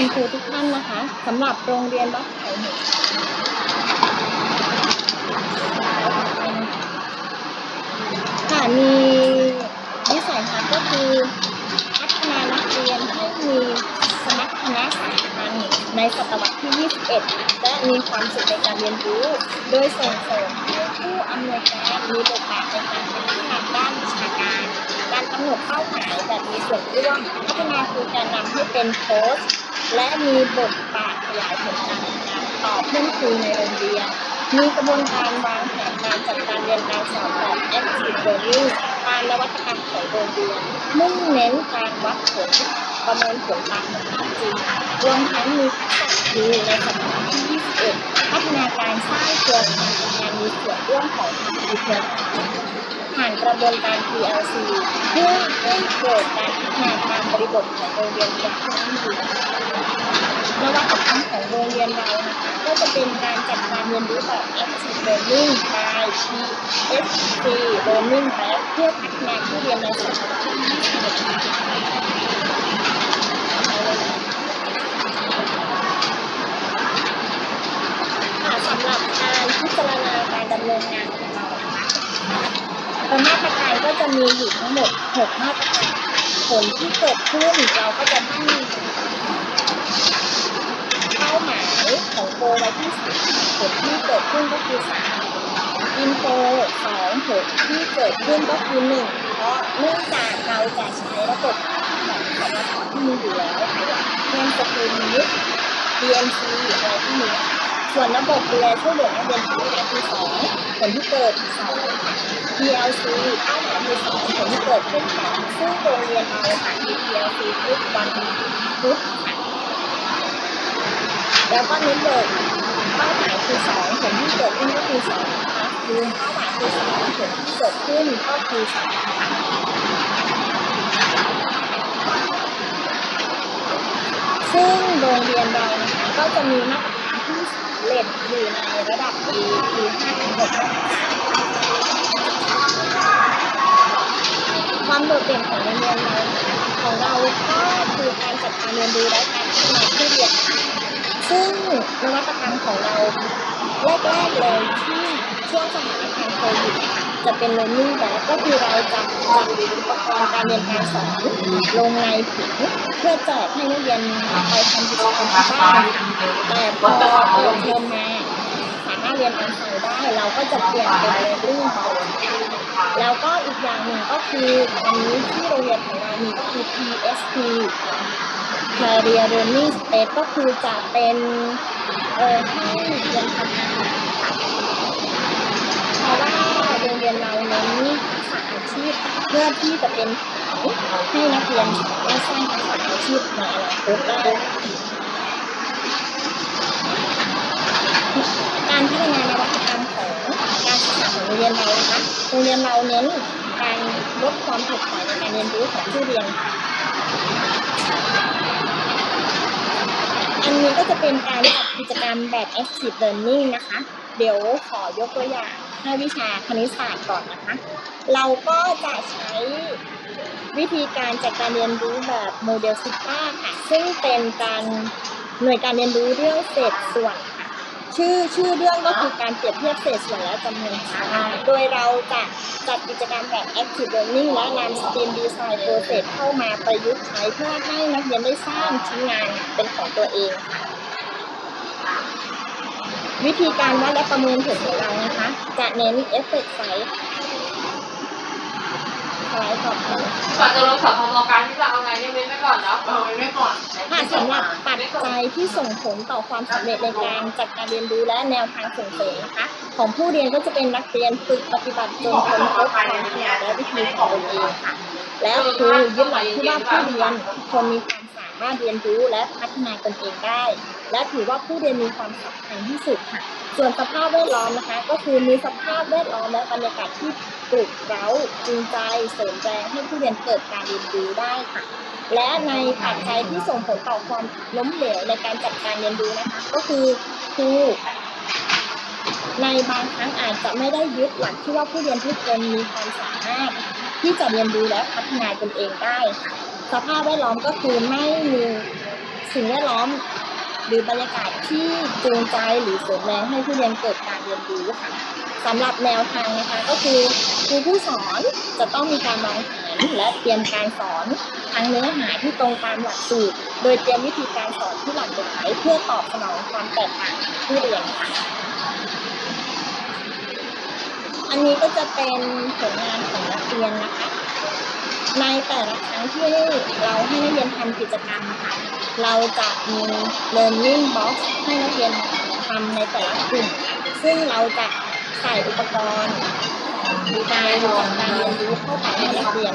คุณครูทุกท่านนะคะสำหรับโรงเรียนวัดไผ่หมู่ค่ะมีวิสัยทัศน์ก็คือพัฒนานักเรียนให้มีสมรรถนะสำคัญในศตวรรษที่ 21 และมีความสุขในการเรียนรู้ โดยส่งเสริมให้ผู้อำนวยการมีบทบาทในการพัฒนาด้านวิชาการำหนดเป้าหมายแบบมีส่วนร่วมพัฒนาคือการนำให้เป็นโค้ชและมีบทบาทขยายผลการทำงานต่อเพื่อนครูในโรงเรียน มีกระบวนการวางแผนการจัดการเรียนการสอนแบบ active learning ตามนวัตกรรมของโรงเรียนมุ่งเน้นการวัดผล ประเมินผลตามความจริงรวมทั้งมีทักษะครูในศตวรรษที่ 21 พัฒนาการสร้างเครือข่ายการมีส่วนร่วมของครูเครือข่ายผ่านกระบวนการ PLC เพื่อให้เกิดการพัฒนาตามบริบทของโรงเรียนอย่างยั่งยืนนวัตกรรมของโรงเรียนเรานะคะก็จะเป็นการจัดการเรียนรู้แบบ Active Learning by PSC Learning Lab เพื่อพัฒนาผู้เรียนในศตวรรษที่21 ค่ะสำหรับการพิจารณาการดำเนินงานของเรานะคะมาตรการก็จะมีอยู่ทั้งหมด6มาตรการผลที่เกิดขึ้นเราก็จะตั้งเป้าหมายของโกไว้ที่สามผลที่เกิดขึ้นก็คือสามอินโฟสองผลที่เกิดขึ้นก็คือหนึ่งเพราะเนื่องจากเราจะใช้ระบบ ที่มีอยู่แล้วเช่นสกูลมิส DMC อะไรที่มีนะคะส่วนระบบดูแลช่วยเหลือนักเรียนที่ก็คือสองผลที่เกิดสอง PLC เป้าวหมายคือสองผลที่เกิดเป็นสองซึ่งโรงเรียนเราค่ะมี PLC ทุกวันพุธค่ะแล้วก็นิดเดิมเป้าหมายคือสองผลที่เกิดขึ้นก็คือสองนะคะคือเป้าหมายคือสองผลที่เกิดขึ้นก็คือสองค่ะ ซึ่งโรงเรียนเรานะคะก็จะมีมาตรการที่สำเร็จอยู่ในระดับ A คือ5ถึง6มาตรกความโดดเด่นของโรงเรียนเราของเราก็คือการจัดการเรียนรู้และการพัฒนาผู้เรียนซึ่งนวัตกรรมของเราแรกๆเลยที่ช่วงสถานการณ์โควิด จะเป็น learning แบบก็คือเราจะจัดอุปกรณ์การเรียนการสอนลงในถุงเพื่อแจกให้นักเรียนไปทำกิจกรรมที่บ้านแต่พอเปิดเทอมมาสามารถเรียนออนไลน์ได้ เราก็จะเปลี่ยนเป็น learning เบาแล้วก็อีกอย่างหนึ่งก็คือตอนนี้ที่โรงเรียนของเรามีก็คือ PSP Career Learning Space ก็คือจะเป็นเอ่อให้เรียนทำอาหารค่ะเพราะว่า โรงเรียนเราเน้นทักษะอาชีพเพื่อที่จะเป็นให้นักเรียนสามารถสร้างทักษะอาชีพในอนาคตได้การพัฒนานวัตกรรมของการศึกษาของโรงเรียนเรานะคะโรงเรียนเราเน้นการลดความถดถอยในการเรียนรู้ของผู้เรียนค่ะอันนี้ก็จะเป็นการจัดกิจกรรมแบบ active learning นะคะ เดี๋ยวขอยกตัวอย่างให้วิชาคณิตศาสตร์ก่อนนะคะ เราก็จะใช้วิธีการจัดการเรียนรู้แบบโมเดลซิต้าค่ะ ซึ่งเป็นการหน่วยการเรียนรู้เรื่องเศษส่วนค่ะ ชื่อชื่อเรื่องก็คือการเปรียบเทียบเศษส่วนและจำนวนชั้นโดยเราจะจัดกิจกรรมแบบ active learning และนำ STEAM design process เข้ามาประยุกต์ใช้เพื่อให้นักเรียนได้สร้างชิ้นงานเป็นของตัวเองค่ะ วิธีการวัดและประเมินผลของเรานะคะ จะเน้นเอฟเฟกต์ไซส์สไลด์ต่อไปก่อนจะลงสอบทำการที่จะเอาไงเนี่ยเว้นไว้ก่อนเนาะเอาไว้ไม่ก่อนค่ะสำหรับปัจจัยที่ส่งผลต่อความสำเร็จในการจัดการเรียนรู้และแนวทางส่งเสริมนะคะ ของผู้เรียนก็จะเป็นนักเรียนฝึกปฏิบัติจนค้นพบความถนัดและวิธีของตนเองค่ะและครูยึดหลักที่ว่าผู้เรียนทุกคนมีความสามารถเรียนรู้และพัฒนาตนเองได้ และถือว่าผู้เรียนมีความสำคัญที่สุดค่ะ ส่วนสภาพแวดล้อมนะคะ ก็คือมีสภาพแวดล้อมและบรรยากาศที่ปลุกเร้าจูงใจเสริมแรงให้ผู้เรียนเกิดการเรียนรู้ได้ค่ะ และในปัจจัยที่ส่งผลต่อความล้มเหลวในการจัดการเรียนรู้นะคะ ก็คือครูในบางครั้งอาจจะไม่ได้ยึดหลักที่ว่าผู้เรียนทุกคนมีความสามารถที่จะเรียนรู้และพัฒนาตนเองได้ค่ะ สภาพแวดล้อมก็คือไม่มีสิ่งแวดล้อม หรือบรรยากาศที่จูงใจหรือเสริมแรงให้ผู้เรียนเกิดการเรียนรู้ค่ะสำหรับแนวทางนะคะก็คือครูผู้สอนจะต้องมีการวางแผนและเตรียมการสอนทั้งเนื้อหาที่ตรงตามหลักสูตร โดยเตรียมวิธีการสอนที่หลากหลายเพื่อตอบสนองความแตกต่างของผู้เรียนค่ะอันนี้ก็จะเป็นผลงานของนักเรียนนะคะ ในแต่ละครั้งที่เราให้นักเรียนทำกิจกรรมค่ะ เราจะมี learning box ให้นักเรียนทำในแต่ละกลุ่ม ซึ่งเราจะใส่อุปกรณ์การการเรียนรู้เข้าไปให้นักเรียน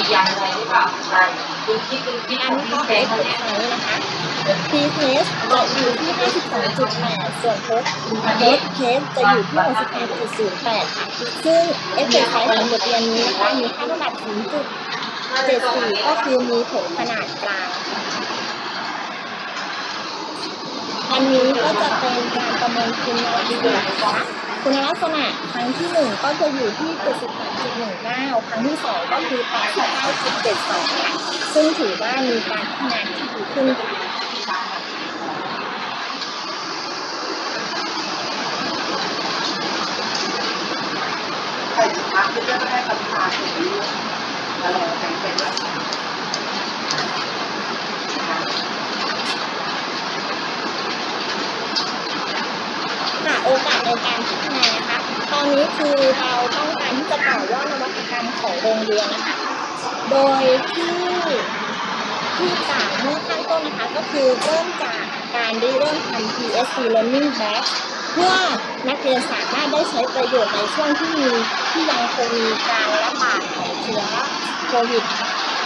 อยันอะไรหรือเปล่าใช่ดูคิดดูคิดอันของนี้ก็เอสเอสนะคะ P test จะอยู่ที่ 52.8 ส่วน post post test จะอยู่ที่65.08 ซึ่งเอฟเฟกต์ไซส์ของบทเรียนนี้นะคะมีค่าระดับ0.74 ก็คือมีผลขนาดกลางอันนี้ก็จะเป็นการประเมินคุณลักษณะนะคะ คุณลักษณะครั้งที่หนึ่งก็จะอยู่ที่ 73.19 ครั้งที่สองก็คือ89.72ค่ะซึ่งถือว่ามีการพัฒนาที่ดีขึ้นค่ะ ใส่ถุงเท้าคือจะไม่ให้ปริมาณถึงนี้อะไรแข็งเป็นแบบ ค่ะโอกาสในการพัฒนานะคะ ตอนนี้คือเราต้องการที่จะต่อยอดนวัตก รรมของโรงเรียนนะคะ โดยที่ที่กล่าวเมื่อข้างต้นนะคะ ก็คือเริ่มจากการได้เริ่มทำ PSC Learning Batch เพื่อนักเรียนสามารถได้ใช้ประโยชน์ในช่วงที่มีที่ยังคงมีการระบาดของเชื้อโควิด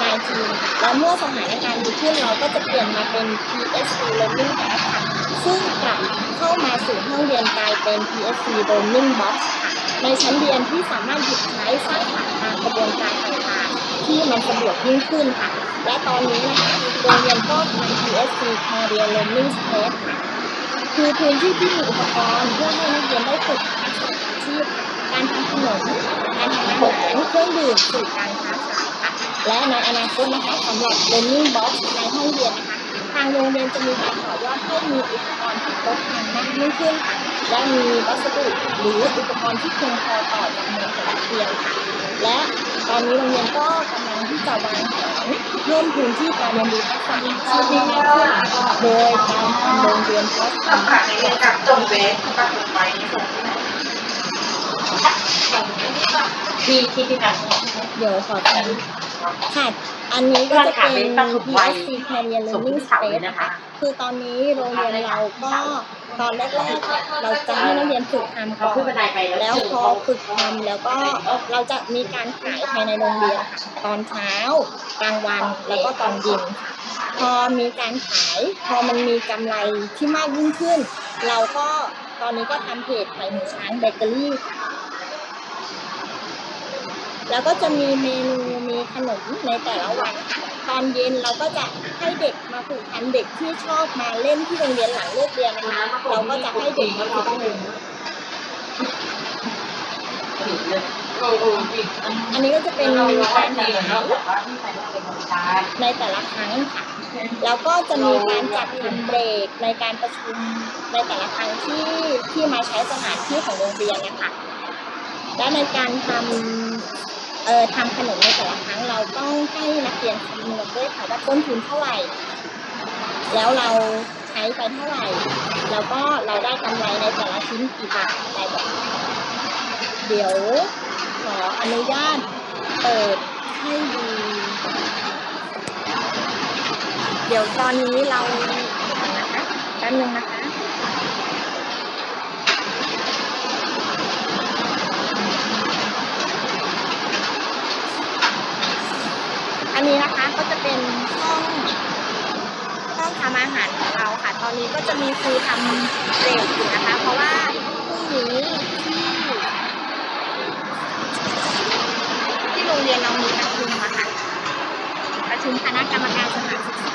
19 และเมื่อสถานการณ์ดีขึ้นเราก็จะเปลี่ยนมาเป็น PSC Learning Batch ค่ะซึ่งกลับเข้ามาสู่ห้องเรียนกลายเป็น PSC Learning Box ค่ะในชั้นเรียนที่สามารถหยิบใช้สร้างสรรค์ ที่มันสะดวกยิ่งขึ้นค่ะ และตอนนี้นะคะโรงเรียนก็ทำ PSC Career Learning Space ค่ะ คือพื้นที่ที่มีอุปกรณ์เพื่อให้นักเรียนได้ฝึกทักษะอาชีพการทำขนมการทำอาหารเครื่องดื่มสู่การค้าขายค่ะ และในอนาคตนะคะสำหรับ Learning Box ในห้องเรียนนะคะ ทางโรงเรียนจะมีการต่อยอดให้มีอุปกรณ์ที่ครบครันมากยิ่งขึ้นค่ะและมีวัสดุหรืออุปกรณ์ที่เพียงพอต่อจำนวนของนักเรียนค่ะ และตอนนี้โรงเรียนก็กำลังที่จะวางแผนเพิ่มพื้นที่การเรียนรู้ทักษะอาชีพให้มากขึ้นโดยการทำโรงเรียนคอสทำขาดในเรื่องการจงเบสกับลงไปนี่ส่งที่ไหนที่ที่ที่กันเดี๋ยวขอทำค่ะอันนี้ก็จะเป็น PSC Career Learning Space นะคะ คือตอนนี้โรงเรียนเราก็ตอนแรกๆเราจะให้นักเรียนฝึกทำก่อนแล้วพอฝึกทำแล้วก็เราจะมีการขายภายในโรงเรียนค่ะตอนเช้ากลางวันแล้วก็ตอนเย็นค่ะพอมีการขาย พอมันมีกำไรที่มากยิ่งขึ้น เราก็ตอนนี้ก็ทำเพจไข่หมูช้างเบเกอรี่ค่ะแล้วก็จะมีเมนูมีขนมในแต่ละวันค่ะ ตอนเย็นเราก็จะให้เด็กมาฝึกทำเด็กที่ชอบมาเล่นที่โรงเรียนหลังเลิกเรียนนะคะเราก็จะให้เด็กมาฝึกทำเออเออจริงอันนี้ก็จะเป็นเราเราการดีแข่งเนาะขันแบบว่าที่ใส่เป็นคนชายในแต่ละครั้งค่ะแล้วก็จะมีการจัดทำเบรกในการประชุมในแต่ละครั้งที่ที่มาใช้สถานที่ของโรงเรียนนะคะและในการทำ เออทำขนมในแต่ละครั้งเราต้องให้นักเรียนคำนวณด้วยค่ะว่าต้นทุนเท่าไหร่ แล้วเราใช้ไปเท่าไหร่ แล้วก็เราได้กำไรในแต่ละชิ้นกี่บาทอะไรแบบนี้เดี๋ยวขออนุญาตเปิดให้ดูเดี๋ยวตอนนี้เราเดี๋ยวนะคะแป๊บนึงนะคะ อันนี้นะคะก็จะเป็นห้องห้องทำอาหารของเราค่ะ ตอนนี้ก็จะมีครูทำเบรกอยู่นะคะ เพราะว่าพรุ่งนี้ที่ที่โรงเรียนเรามีประชุมอะค่ะประชุมคณะกรรมการสถานศึกษา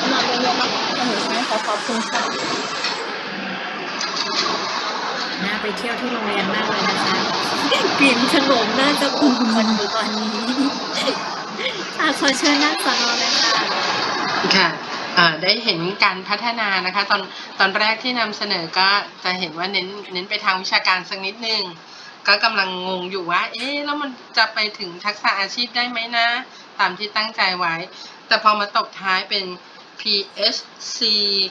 สำหรับโรงเรียนวัดสมุทรช้างขอขอบคุณค่ะน่าไปเที่ยวที่โรงเรียนมากเลยนะคะ กลิ่นขนมน่าจะอุ่นมันอยู่ตอนนี้ใช่ะขอเชิญนั่งสอนอเลยค่ะค่ะอ่าได้เห็นการพัฒนานะคะ ตอนตอนแรกที่นำเสนอก็จะเห็นว่าเน้นเน้นไปทางวิชาการสักนิดนึงก็กำลังงงอยู่ว่า เอ๊ะแล้วมันจะไปถึงทักษะอาชีพได้ไหมนะ ตามที่ตั้งใจไว้ แต่พอมาตบท้ายเป็น PHC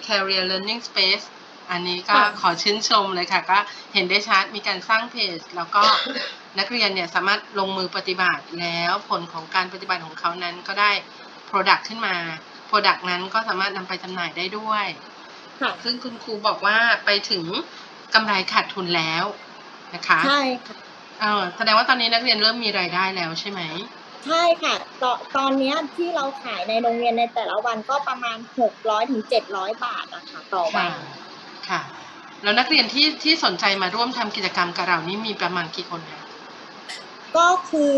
Career Learning Space อันนี้ก็ค่ะขอชื่นชมเลยค่ะ ก็เห็นได้ชัดมีการสร้างเพจ แล้วก็นักเรียนเนี่ยสามารถลงมือปฏิบัติแล้วผลของการปฏิบัติของเขานั้นก็ได้ Product ขึ้นมา Product นั้นก็สามารถนำไปจำหน่ายได้ด้วยค่ะซึ่งคุณครูบอกว่าไปถึงกำไรขาดทุนแล้วนะคะใช่ค่ะเออแสดงว่าตอนนี้นักเรียนเริ่มมีรายได้แล้วใช่ไหมใช่ค่ะ ตอนตอนเนี้ยที่เราขายในโรงเรียนในแต่ละวันก็ประมาณ 600ถึง700บาทนะคะต่อวัค่ะน ค่ะ แล้วนักเรียนที่ที่สนใจมาร่วมทำกิจกรรมกับเรานี่มีประมาณกี่คนคะก็คือ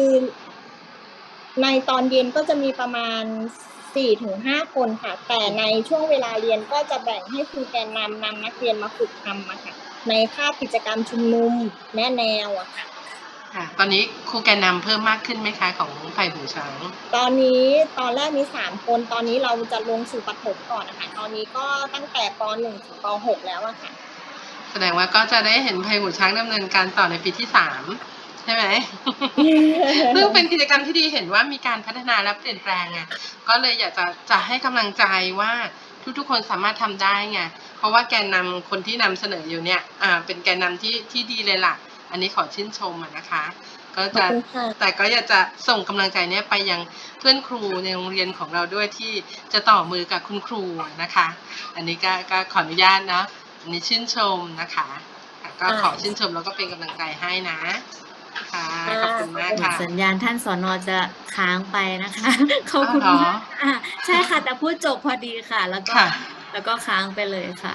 ในตอนเย็นก็จะมีประมาณสี่ถึงห้าคนค่ะ แต่ในช่วงเวลาเรียนก็จะแบ่งให้ครูแกนนำนำนักเรียนมาฝึกทำอะค่ะ ในภาพกิจกรรมชุมนุมแนะแนวอะค่ะ ค่ะ ตอนนี้ครูแกนนำเพิ่มมากขึ้นไหมคะของไผ่หูช้าง ตอนนี้ตอนแรกมีสามคนตอนนี้เราจะลงสู่ปฐมก่อนนะคะตอนนี้ก็ตั้งแต่ปหนึ่งถึงปหกแล้วอะค่ะ แสดงว่าก็จะได้เห็นไผ่หูช้างดำเนินการต่อในปีที่สามใช่ไหม ซึ่งเป็นกิจกรรมที่ดีเห็นว่ามีการพัฒนาและเปลี่ยนแปลงไงก็เลยอยากจะจะให้กำลังใจว่าทุกๆคนสามารถทำได้ไงเพราะว่าแกนนำคนที่นำเสนออยู่เนี่ยอ่าเป็นแกนนำที่ที่ดีเลยล่ะ อันนี้ขอชื่นชมอะนะคะ ก็ขอบจะคุณค่ะแต่ก็อยากจะส่งกำลังใจเนี้ยไปยังเพื่อนครูในโรงเรียนของเราด้วยที่จะต่อมือกับคุณครูนะคะ อันนี้ก็ก็ขออนุญาตเนาะอันนี้ชื่นชมนะคะค่ะก็ขอชื่นชมแล้วก็เป็นกำลังใจให้นะค่ะขอบคุณมากค่ะสัญญาณท่านสอนอจะค้างไปนะคะขอบคุณอ้าวเหรอมากอะใช่ค่ะแต่พูดจบพอดีค่ะ แล้วก็ค่ะแล้วก็ค้างไปเลยค่ะ